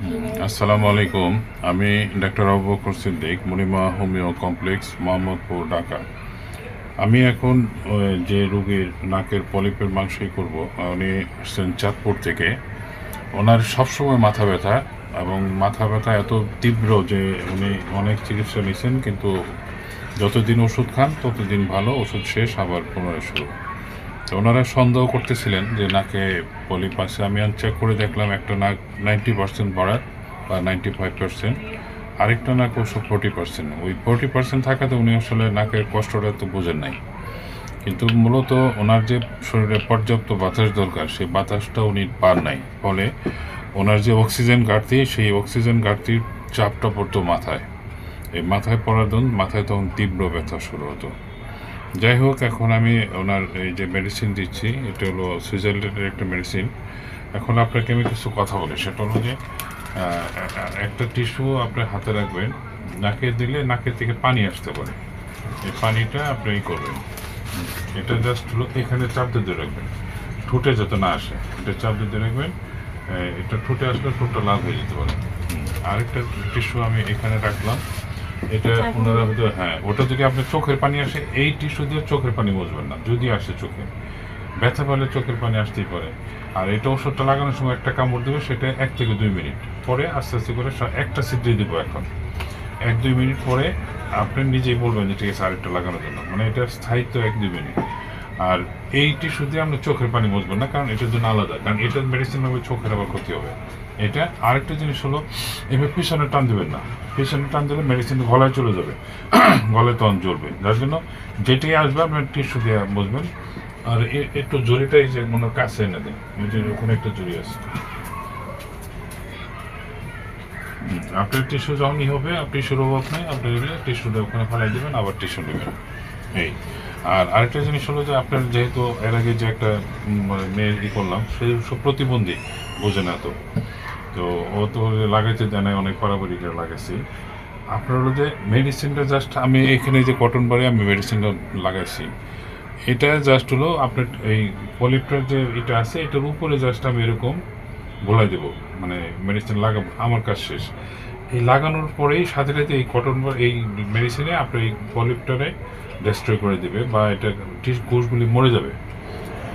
আসসালামু আলাইকুম। আমি ডাক্তার আবু বকর সিদ্দিক, মণিমা হোমিও কমপ্লেক্স, মোহাম্মদপুর, ঢাকা। আমি এখন যে রোগীর নাকের পলিপের মাংসই করব, উনি আসছেন চাঁদপুর থেকে। ওনার সবসময় মাথা ব্যথা এবং মাথা ব্যথা এত তীব্র যে উনি অনেক চিকিৎসা নিয়েছেন কিন্তু যতদিন ওষুধ খান, ততদিন ভালো, ওষুধ শেষ, আবার পুনরায় শুরু। তো ওনারা সন্দেহ করতেছিলেন যে নাকে পলিপ আছে আমি চেক করে দেখলাম একটা নাক নাইনটি পার্সেন্ট বাড়ার বা নাইনটি ফাইভ পার্সেন্ট আরেকটা নাক অবশ্য ফোর্টি পার্সেন্ট ওই ফোর্টি পার্সেন্ট থাকাতে উনি আসলে নাকের কষ্টটা তো বোঝেন নাই। কিন্তু মূলত ওনার যে শরীরে পর্যাপ্ত বাতাস দরকার, সেই বাতাসটা উনি পান নাই। ফলে ওনার যে অক্সিজেন ঘাটতি, সেই অক্সিজেন ঘাটতির চাপটা পড়তো মাথায়। এই মাথায় পড়ার দন মাথায় তখন তীব্র ব্যথা শুরু হতো। যাই হোক এখন আমি ওনার এই যে মেডিসিন দিচ্ছি, এটা হলো সুইজারল্যান্ডের একটা মেডিসিন এখন আপনাকে আমি কিছু কথা বলি, সেটা হলো যে একটা টিস্যু আপনি হাতে রাখবেন, নাকে দিলে নাকের থেকে পানি আসতে পারে। এই পানিটা আপনি ই করবেন। এটা জাস্ট হলো এখানে চাপ দিয়ে রাখবেন। ঠোঁটে যাতে না আসে, এটা চাপ দিয়ে রাখবেন। এটা ঠোঁটে আসলে ঠোঁটটা লাভ হয়ে যেতে পারে। আরেকটা টিস্যু আমি এখানে রাখলাম। এটা ওনারা হ্যাঁ। ওটা যদি আপনার চোখের পানি আসে এই টিস্যু দিয়ে চোখের পানি বুঝবেন না যদি আসে চোখে। ব্যথা পেলে চোখের পানি আসতেই পারে। আর এটা ওষুধটা লাগানোর সময় একটা কামড় দেবে সেটা এক থেকে দুই মিনিট। পরে আস্তে আস্তে করে একটা সিদ্ধি দেবো এখন। এক দুই মিনিট পরে আপনি নিজেই বলবেন যে ঠিক আছে আরেকটা লাগানোর জন্য। মানে এটা স্থায়িত্ব এক দুই মিনিট। আর এই দিয়ে আপনি চোখের পানি বুঝবেন না, কারণ এটার জন্য আলাদা। কারণ এটার মেডিসিন হবে, চোখের আবার ক্ষতি হবে। এটা আরেকটা জিনিস হলো, এভাবে পিছনে টান দেবেন না। পিছনে টান দিলে মেডিসিন গলায় চলে যাবে। গলায় তখন জ্বলবে। যার জন্য যেটাই আসবে আপনার টিস্যু দিয়ে বুঝবেন আর একটু জড়িটাই যে মনে কাছে এনে দেন। ওখানে একটা জড়ি আছে। আপনার টিস্যু যখনই হবে আপনি টিস্যুর অভাব নেই, আপনি টিস্যুটা ওখানে ফেলাই দেবেন, আবার টিস্যু নেবেন। এই। আর আরেকটা জিনিস হলো যে আপনার যেহেতু এর আগে যে একটা মানে মেয়ের ই করলাম, সে প্রতিবন্ধী বোঝে না তো। তো ও তো লাগাইতে দেয় না অনেক পারাবারি করে লাগাইছি। আপনার হলো যে মেডিসিনটা জাস্ট আমি এখানে যে কটন বারে আমি মেডিসিনটা লাগাইছি। এটা জাস্ট হলো আপনার এই পলিপটার যে এটা আছে, এটার উপরে জাস্ট আমি এরকম বলাই দেবো। মানে মেডিসিন লাগাবো, আমার কাজ শেষ। এই লাগানোর পরেই সাথে সাথে এই কটন এই মেডিসিনে আপনার এই পলিপটারে ডেস্ট্রয় করে দেবে বা এটা কোষগুলি মরে যাবে।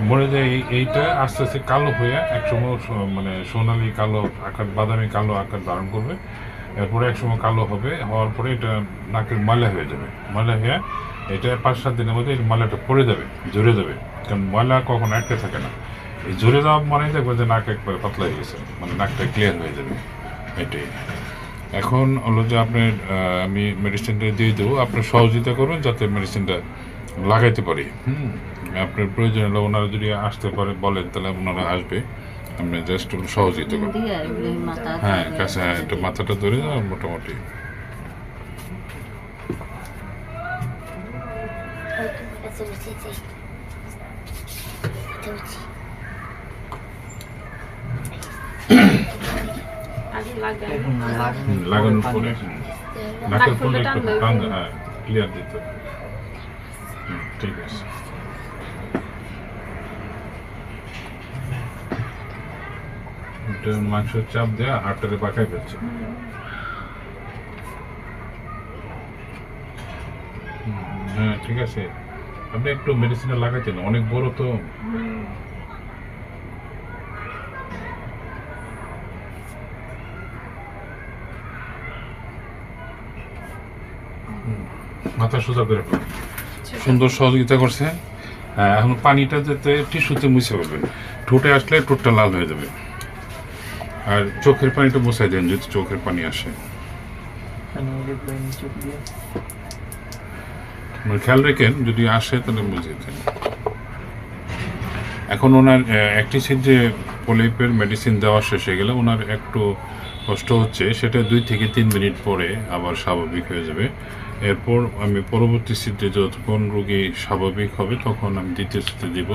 মরে যায় এই, এইটা আস্তে আস্তে কালো হয়ে একসময় মানে সোনালি কালো আকার, বাদামি কালো আকার ধারণ করবে। এরপরে একসময় কালো হবে, হওয়ার পরে এটা নাকের ময়লা হয়ে যাবে। ময়লা হয়ে এটা পাঁচ সাত দিনের মধ্যে এই ময়লাটা পড়ে যাবে, ঝরে যাবে। কারণ ময়লা কখন আটকে থাকে না। এই ঝরে যাওয়া মানে দেখবে যে নাক একবারে পাতলা হয়ে গেছে মানে নাকটা ক্লিয়ার হয়ে যাবে। এটাই। এখন হলো যে আপনি আমি মেডিসিনটা দিয়ে দেবো আপনি সহযোগিতা করবেন যাতে মেডিসিনটা লাগাইতে পারি। হুম আপনার প্রয়োজন হলে ওনারা যদি আসতে পারে বলেন তাহলে ওনারা আসবে। আপনি জাস্ট সহযোগিতা করবেন হ্যাঁ কাছে হ্যাঁ একটু মাথাটা ধরে মোটামুটি। আগে লাগাই হুম, লাগানোর পরে নাকের ফুলটা একটু টান হ্যাঁ ক্লিয়ার দিতে। ঠিক আছে। এটা মাংসের চাপ দেওয়া হাড়টারে পাকায় ফেলছে। হ্যাঁ ঠিক আছে। আপনি একটু মেডিসিনে লাগাইতেন অনেক বড় তো। মাথা সোজা করে। সুন্দর সহযোগিতা করছে। এখন পানিটা যাতে টিস্যুতে মুছে ফেলবেন ঠোঁটে আসলে ঠোঁটটা লাল হয়ে যাবে। আর চোখের পানিটা মুছাই দেন যদি চোখের পানি আসে। মানে খেয়াল রেখেন যদি আসে তাহলে বুঝিয়ে দেন। এখন ওনার একটি যে পলিপের মেডিসিন দেওয়া শেষ হয়ে গেলে ওনার একটু কষ্ট হচ্ছে। সেটা দুই থেকে তিন মিনিট পরে আবার স্বাভাবিক হয়ে যাবে। এরপর আমি পরবর্তী সিটে যতক্ষণ রোগী স্বাভাবিক হবে তখন আমি দ্বিতীয় সিটে দিব।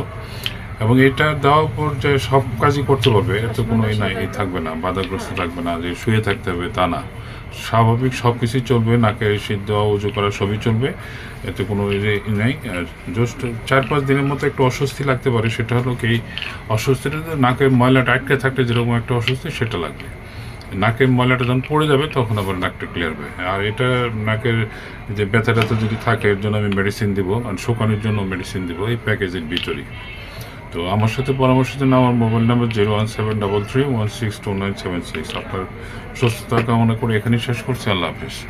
এবং এটা দেওয়ার পর যে সব কাজই করতে পারবে এত কোনো ই নাই ই থাকবে না বাধাগ্রস্ত থাকবে না যে শুয়ে থাকতে হবে তা না। স্বাভাবিক সব কিছুই চলবে নাকে সিদ্ধ উজু করা সবই চলবে এতে কোনো ই নাই। আর জাস্ট চার পাঁচ দিনের মতো একটু অস্বস্তি লাগতে পারে সেটা হলো কি অস্বস্তিটা যে নাকের ময়লাটা আটকে থাকলে যেরকম একটা অস্বস্তি সেটা লাগবে। নাকের ময়লাটা যখন পড়ে যাবে, তখন আবার নাকটা ক্লিয়ার হবে। আর এটা নাকের যে ব্যথা ট্যাথা যদি থাকে, এর জন্য আমি মেডিসিন দিব, আর শুকানোর জন্য মেডিসিন দিব এই প্যাকেজের ভিতরেই। তো আমার সাথে পরামর্শ জন্য আমার mobile number zero one seven double three one six two nine seven six আপনার সুস্থতা কামনা করে এখানেই শেষ করছি। আল্লাহ হাফিজ।